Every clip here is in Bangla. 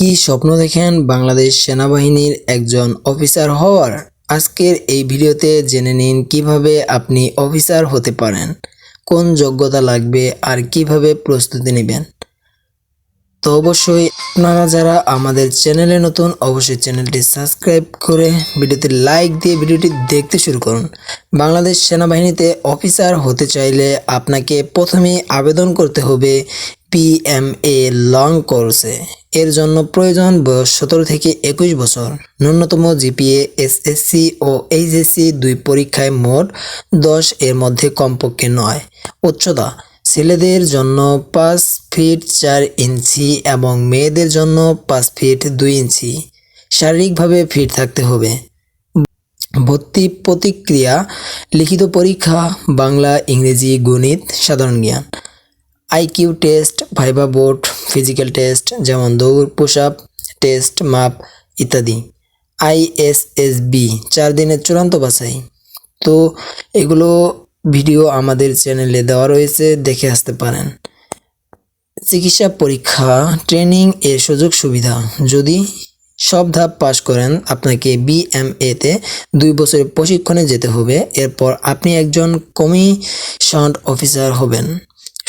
কি স্বপ্ন দেখেন বাংলাদেশ সেনাবাহিনীর একজন অফিসার হওয়ার? আজকের এই ভিডিওতে জেনে নিন কীভাবে আপনি অফিসার হতে পারেন, কোন যোগ্যতা লাগবে আর কীভাবে প্রস্তুতি নেবেন। তো অবশ্যই আপনারা যারা আমাদের চ্যানেলে নতুন, অবশ্যই চ্যানেলটি সাবস্ক্রাইব করে ভিডিওতে লাইক দিয়ে ভিডিওটি দেখতে শুরু করুন। বাংলাদেশ সেনাবাহিনীতে অফিসার হতে চাইলে আপনাকে প্রথমেই আবেদন করতে হবে পিএমএ লং কোর্সে। এর জন্য প্রয়োজন বয়স সতেরো থেকে একুশ বছর। ন্যূনতম জিপিএ, এসএসসি ও এইচএসসি দুই পরীক্ষায় মোট দশ এর মধ্যে কমপক্ষে নয়। উচ্চতা, ছেলেদের জন্য পাঁচ ফিট চার ইঞ্চি এবং মেয়েদের জন্য পাঁচ ফিট দুই ইঞ্চি। শারীরিকভাবে ফিট থাকতে হবে। ভর্তি প্রতিক্রিয়া, লিখিত পরীক্ষা, বাংলা, ইংরেজি, গণিত, সাধারণ জ্ঞান। IQ test, viva board physical test যেমন দৌড় পুশ আপ টেস্ট মাপ ইত্যাদি আইএসএসবি চার দিনের চূড়ান্ত বাছাই। তো এগুলো ভিডিও আমাদের চ্যানেলে দেওয়া রয়েছে, দেখে আসতে পারেন। চিকিৎসা পরীক্ষা ট্রেনিং এর সুযোগ সুবিধা। যদি সব ধাপ পাস করেন, আপনাকে বিএমএতে দুই বছরের প্রশিক্ষণে যেতে হবে। এরপর আপনি একজন কমিশন অফিসার হবেন।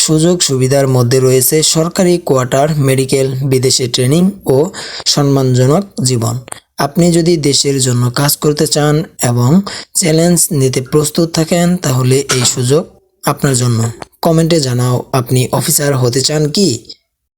সুযোগ সুবিধার মধ্যে রয়েছে সরকারি কোয়ার্টার, মেডিকেল, বিদেশে ট্রেনিং ও সম্মানজনক জীবন। আপনি যদি দেশের জন্য কাজ করতে চান এবং চ্যালেঞ্জ নিতে প্রস্তুত থাকেন, তাহলে এই সুযোগ আপনার জন্য। কমেন্টে জানাও, আপনি অফিসার হতে চান কি?